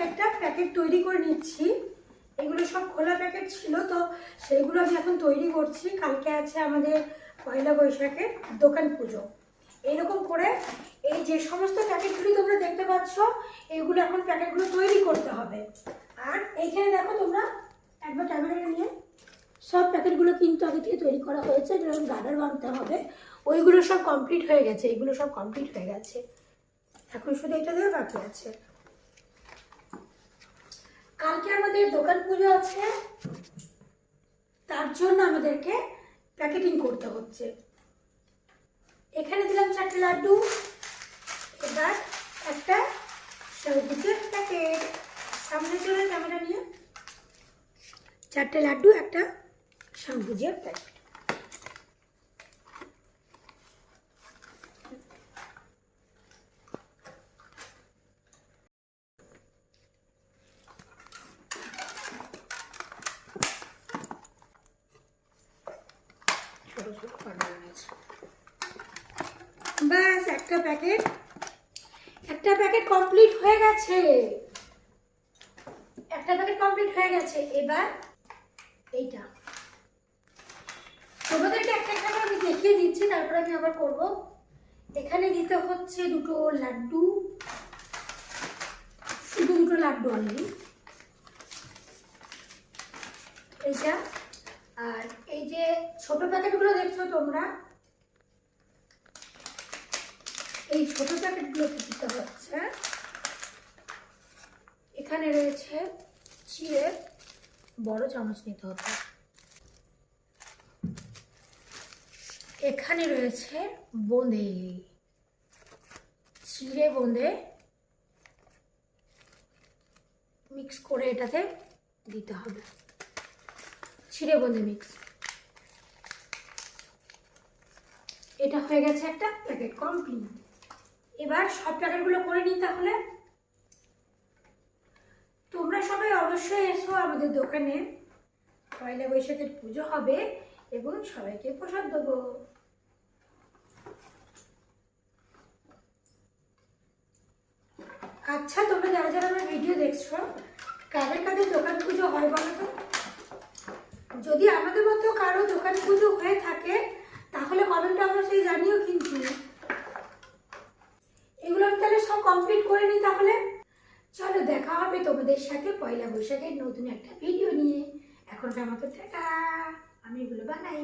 এক একটা প্যাকেট তৈরি করে নিচ্ছি। এগুলো সব খোলা প্যাকেট ছিল, তো সেগুলো আমি এখন তৈরি করছি। কালকে আছে আমাদের পয়লা বৈশাখের দোকান পুজো। এইরকম করে এই যে সমস্ত প্যাকেটগুলি তোমরা দেখতে পাচ্ছ, এগুলো এখন প্যাকেটগুলো তৈরি করতে হবে। আর এইখানে দেখো তোমরা, একবার ক্যামেরাটা নিয়ে। সব প্যাকেটগুলো কিন্তু আগে থেকে তৈরি করা হয়েছে যেরকম গার্ডার বানতে হবে। ওইগুলো সব কমপ্লিট হয়ে গেছে এইগুলো সব কমপ্লিট হয়ে গেছে। এখন শুধু এটা দেওয়া বাকি আছে। কালকে আমাদের দোকান পুজো আছে। তার জন্য আমাদেরকে প্যাকেটিং করতে হচ্ছে। এখানে দিলাম চারটে লাড্ডু, এবার একটা সবুজের প্যাকেট। সামনে চলে ক্যামেরা নিয়ে। চারটে লাড্ডু, একটা সবুজের প্যাকেট। ছোট ব্যাস, একটা প্যাকেট একটা প্যাকেট কমপ্লিট হয়ে গেছে। একটা প্যাকেট কমপ্লিট হয়ে গেছে। এবার এইটা। তোমাদেরকে একটা একটা আমি দেখিয়ে দিচ্ছি, তারপর আমি আবার করব। এখানে দিতে হচ্ছে দুটো লাড্ডু। শুধু দুটো লাড্ডু অনলি এইটা। আর এই যে ছোট প্যাকেটগুলো দেখছ তোমরা? এই ছোট প্যাকেটগুলোতে দিতে হচ্ছে? এখানে রয়েছে চিড়ে, বড় চামচ নিতে হতো এখানে রয়েছে বোঁদে, চিড়ে বোঁদে। মিক্স করে এটাতে দিতে হবে। ছিঁড়ে বোঁদে মিক্স এটা হয়ে গেছে একটা প্যাকেট কমপ্লিট এবার সব প্যাকেটগুলো করে নিই তাহলে। তোমরা সবাই অবশ্যই এসো আমাদের দোকানে। পয়লা বৈশাখের পুজো হবে এবং সবাইকে প্রসাদ দেবো। আচ্ছা তোমরা যারা যারা আমার ভিডিও দেখছ কাদের কাদের দোকান পুজো হয় বলো তো যদি আমাদের মতো কারও দোকান পুজো হয়ে থাকে, তাহলে কমেন্টটা আমরা সেই জানিও কিন্তু। এগুলো আমি তাহলে সব কমপ্লিট করে নিই তাহলে? চলো দেখা হবে তোমাদের সাথে পয়লা বৈশাখের নতুন একটা ভিডিও নিয়ে। এখনকার মতো টাটা। আমি এগুলো বানাই।